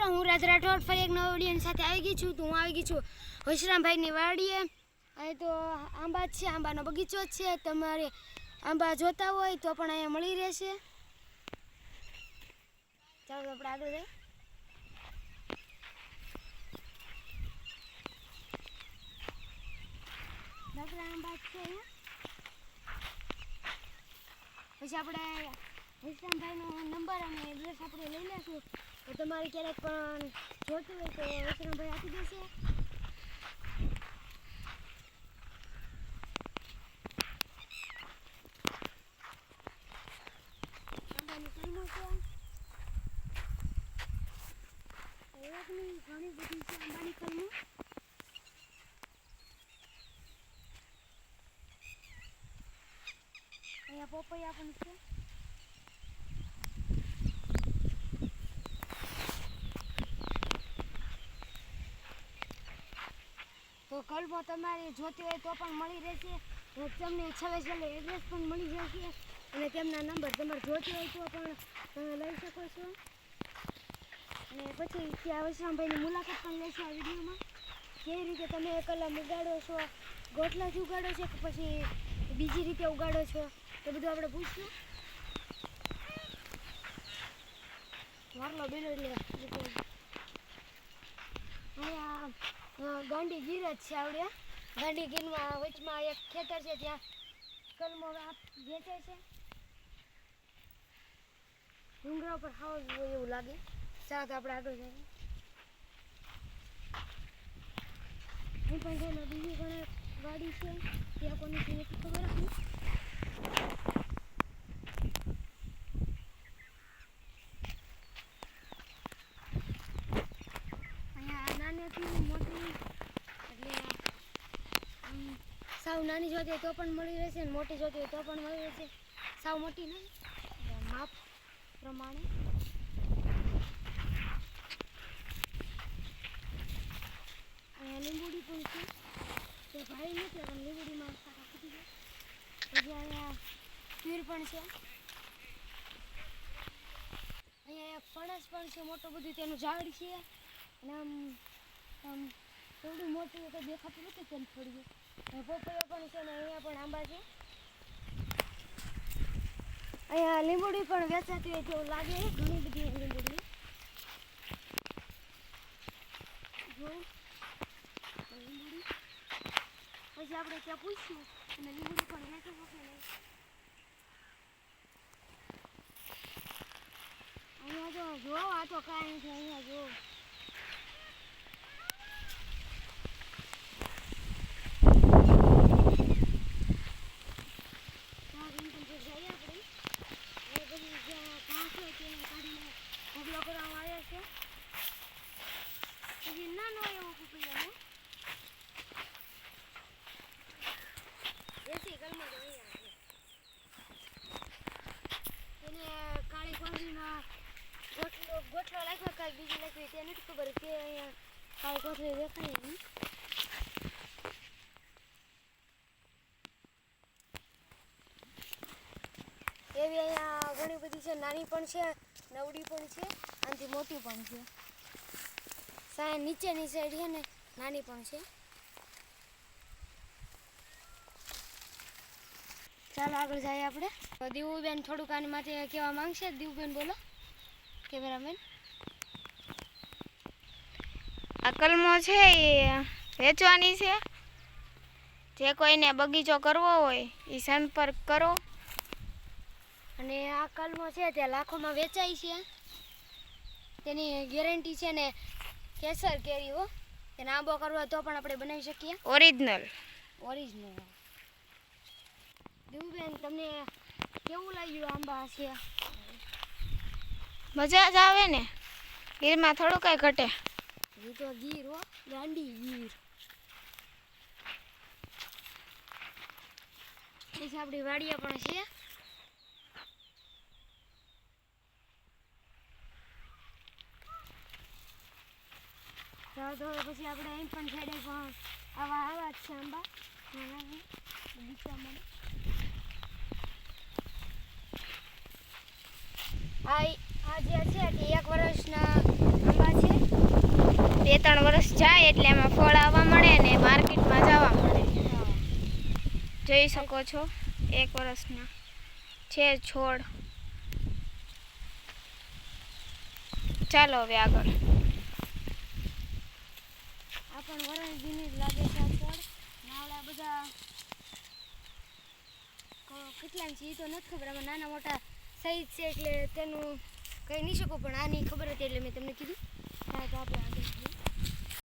મિત્રો, હું રાજ રાઠોડ ફરી એક નવા ઓડિયન્સ સાથે આવી ગઈ છું. તો હું આવી ગઈ છું હોશરામભાઈની વાડીએ. અહીં તો આંબા છે, આંબાનો બગીચો છે. તમારે આંબા જોતા હોય તો પણ અહીંયા મળી રહેશે. ચાલો આપણે આગળ જઈએ. આંબા છે પછી આપણે વિશ્રામભાઈનો નંબર અને એડ્રેસ આપણે લઈ લઈશું. તો તમારે ક્યારેક પણ જોતું હોય તો વિશ્રામભાઈ આપી દેશે. ઘણી બધી છે આંબાની કલમો અહીંયા પપૈયા પણ છે. કલમો તમારે જોતી હોય તો પણ મળી રહેશે. તમને છેલ્લે છેલ્લે એડ્રેસ પણ મળી જશે. અને તેમના નંબર તમારે જોતી હોય તો પણ તમે લઈ શકો છો. અને પછી ત્યાં વૈષ્ણવભાઈની મુલાકાત પણ લેશો આ વિડીયોમાં. કેવી રીતે તમે કલમ ઉગાડો છો ગોટલાથી ઉગાડો છો કે પછી બીજી રીતે ઉગાડો છો એ બધું આપણે પૂછશું. વારલો બેલો એટલે. હવે અ, ગાંડી ગીર જ છે આવડે. ગાંડી ગીરમાં વચમાં એક ખેતર છે ત્યાં કલમો વેચે છે. ડુંગરા ઉપર જ એવું લાગે. ચાલો આપણે આગળ જઈએ. હું પણ બીજી એક ગાડી છે. ત્યાં કોની ખબર આપની અહીંયા નાનેથી મોટી એટલે આમ સાવ નાની જોતી હોય તો પણ મળી રહેશે ને મોટી જોતી હોય તો પણ મળી રહેશે. સાવ મોટી નહીં. માપ પ્રમાણે. અહીંયા લીંબુડી પણ છે. તે ભાઈ નથી, પણ લીંબુડીમાં સારા ખૂટી ગયા પછી અહીંયા પીર પણ છે. અહીંયા એક ફણસ પણ છે, મોટું બધું તેનું ઝાડ છે. અને આમ આમ થોડું મોટું તો દેખાતું નથી તેમ થોડું. પપૈયો પણ છે ને અહીંયા પણ આંબા છે અહીંયા લીંબુડી પણ વેચાતી હોય તેવું લાગે ઘણી બધી લીંબુડી લીંબુડી પછી આપણે ત્યાં પૂછ્યું અને લીંબુડી પણ વેચી શકે નહીં અહીંયા જો જો આ તો કાંઈ છે અહીંયા જો ત્યાં જઈને પણ જો જઈએ આપણે એ બધી જ્યાં ઘાસ હોય તેને કાઢીને ઢગલો કરવામાં આવ્યો છે પછી નાનો એવો પપૈયો દેશી કલમો તો અહીંયા છે. એને કાળી કોથળીમાં ગોટલો ગોટલો લાગ્યો કાંઈ બીજું લાગ્યું તે નથી ખબર કે અહીંયા કાળી કોથળી દેખાય નહીં. એવી અહીંયા ઘણી બધી છે, નાની પણ છે, નવડી પણ છે, આનાથી મોટી પણ છે. સાય નીચેની સાઈડ છે ને, નાની પણ છે. ચાલો આગળ જઈએ આપણે. દીવુબેન થોડુંક આની માટે કહેવા માંગશે. દીવુબેન બોલો. કેમેરામેન. આ કલમો છે એ વેચવાની છે. જે કોઈને બગીચો કરવો હોય એ સંપર્ક કરો. અને આ કલમો છે તે લાખોમાં વેચાય છે. તેની ગેરંટી છે ને કેસર કેરી હો. તેને આંબો કરવો તો પણ આપણે બનાવી શકીએ. ઓરિજિનલ ઓરિજિનલ દીવુબેન તમને કેવું લાગ્યું આંબા છે? મજા જ આવે ને. ગીરમાં થોડું કાંઈ ઘટે. એ તો ગીર હો ગાંડી ગીર આપણી વાડિયા પણ છે તો પછી આપણે અહીં પણ સાઈડે પણ આવા આવા જ છે આંબા છે બગીચામાં આ જે છે તે એક વર્ષના બે ત્રણ વર્ષ જાય એટલે એમાં ફળ આવવા મળે ને માર્કેટમાં જવા મળે. જોઈ શકો છો, એક વર્ષના છે છોડ. ચાલો હવે આગળ. આ પણ વરણજીની જ લાગે છે છોડ નાવડા બધા કેટલા છે તો નથી ખબર. આમાં નાના મોટા સાઈઝ છે એટલે તેનું કહી નહીં શકું, પણ આની ખબર હતી એટલે મેં તમને કીધું. આપણે